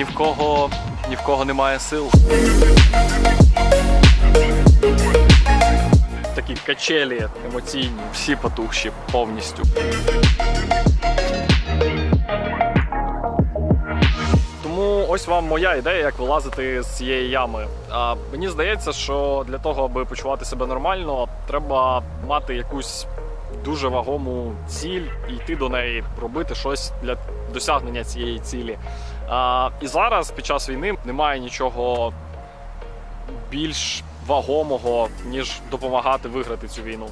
ні в кого, ні в кого немає сил. Такі качелі емоційні, всі потухші повністю. Тому ось вам моя ідея, як вилазити з цієї ями. А мені здається, що для того, аби почувати себе нормально, треба мати якусь дуже вагому ціль і йти до неї, робити щось для досягнення цієї цілі. А, і зараз, під час війни, немає нічого більш вагомого, ніж допомагати виграти цю війну.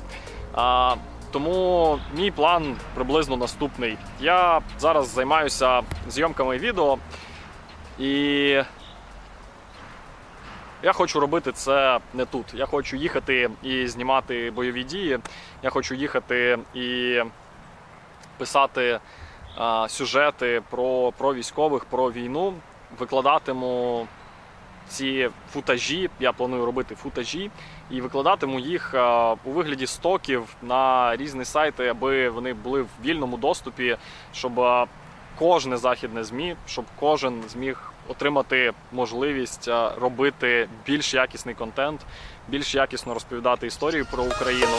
А, тому мій план приблизно наступний. Я зараз займаюся зйомками відео, і я хочу робити це не тут. Я хочу їхати і знімати бойові дії. Я хочу їхати і писати сюжети про, про військових, про війну. Викладатиму ці футажі. Я планую робити футажі і викладатиму їх у вигляді стоків на різні сайти, аби вони були в вільному доступі, щоб кожне західне ЗМІ, щоб кожен зміг отримати можливість робити більш якісний контент, більш якісно розповідати історію про Україну.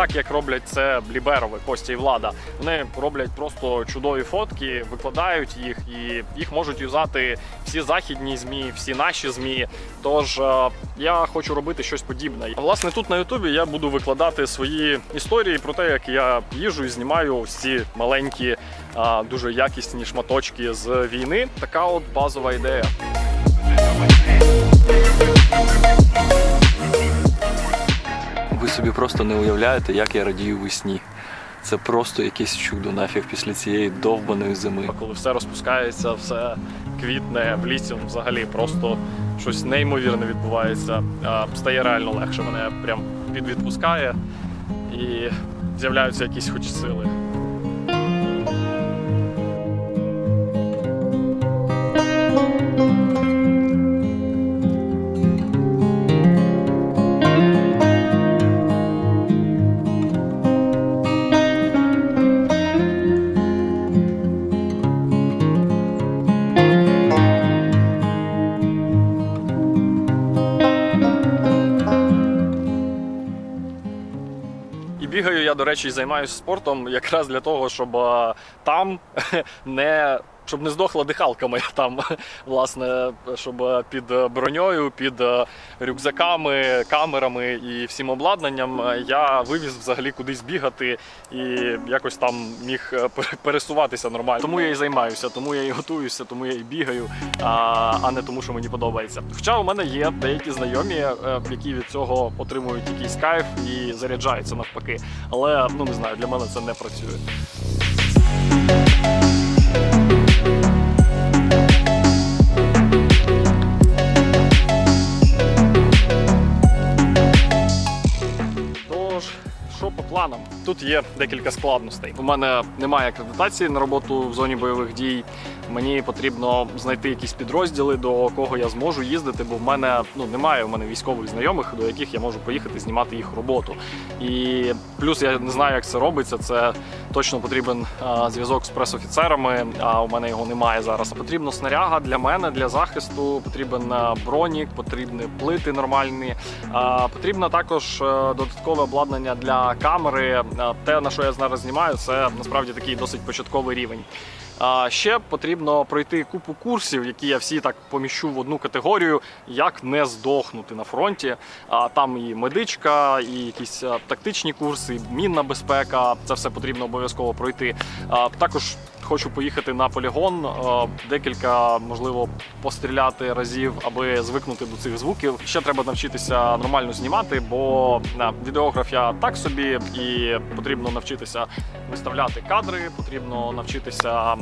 Так як роблять це Бліберови, Костя і Влада. Вони роблять просто чудові фотки, викладають їх, і їх можуть юзати всі західні змі, всі наші змі. Тож е, я хочу робити щось подібне. Власне, тут на Ютубі я буду викладати свої історії про те, як я їжу і знімаю ось ці маленькі, е, дуже якісні шматочки з війни. Така от базова ідея. Собі просто не уявляєте, як я радію весні. Це просто якесь чудо нафіг після цієї довбаної зими. коли все розпускається, все квітне в лісі, взагалі просто щось неймовірне відбувається. Стає реально легше. Мене прям відвідпускає і з'являються якісь хоч сили. І бігаю я, до речі, займаюся спортом якраз для того, щоб там не. Щоб не здохла дихалка моя там, власне, щоб під броньою, під е, рюкзаками, камерами і всім обладнанням е, я вивіз взагалі кудись бігати і якось там міг е, пересуватися нормально. Тому я і займаюся, тому я і готуюся, тому я і бігаю, а, не тому, що мені подобається. Хоча у мене є деякі знайомі, які від цього отримують якийсь кайф і заряджаються навпаки. Але ну не знаю, для мене це не працює. Планам? Тут є декілька складностей. У мене немає акредитації на роботу в зоні бойових дій. Мені потрібно знайти якісь підрозділи, до кого я зможу їздити, бо в мене ну немає в мене військових знайомих, до яких я можу поїхати знімати їх роботу. І плюс я не знаю, як це робиться. Це точно потрібен зв'язок з пресофіцерами, а у мене його немає зараз. Потрібно снаряга для мене, для захисту. Потрібен бронік, потрібні плити нормальні. А, Потрібно також е, додаткове обладнання для камери. Те, на що я зараз знімаю, це насправді такий досить початковий рівень. Ще потрібно пройти купу курсів, які я всі так поміщу в одну категорію, як не здохнути на фронті. А там і медичка, і якісь тактичні курси, мінна безпека. Це все потрібно обов'язково пройти. Також хочу поїхати на полігон, декілька, можливо, постріляти разів, аби звикнути до цих звуків. Ще треба навчитися нормально знімати, бо а, відеограф я так собі, і потрібно навчитися виставляти кадри, потрібно навчитися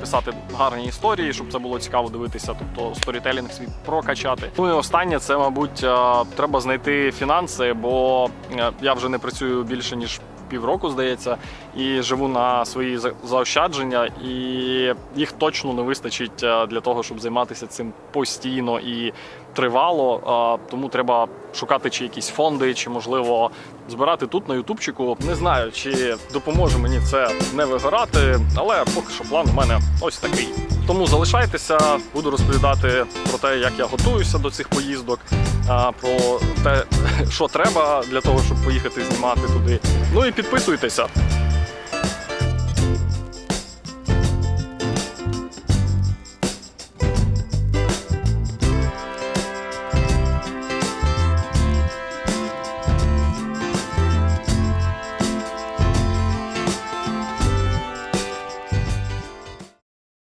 писати гарні історії, щоб це було цікаво дивитися, тобто сторітелінг свій прокачати. Ну і останнє, це, мабуть, е, треба знайти фінанси, бо е, я вже не працюю більше ніж. Півроку здається, і живу на свої заощадження, і їх точно не вистачить е, для того, щоб займатися цим постійно і тривало. Е, Тому треба шукати чи якісь фонди, чи можливо збирати тут на ютубчику. Не знаю, чи допоможе мені це не вигорати, але поки що план у мене ось такий. Тому залишайтеся, буду розповідати про те, як я готуюся до цих поїздок, про те, що треба для того, щоб поїхати знімати туди. Ну і підписуйтеся.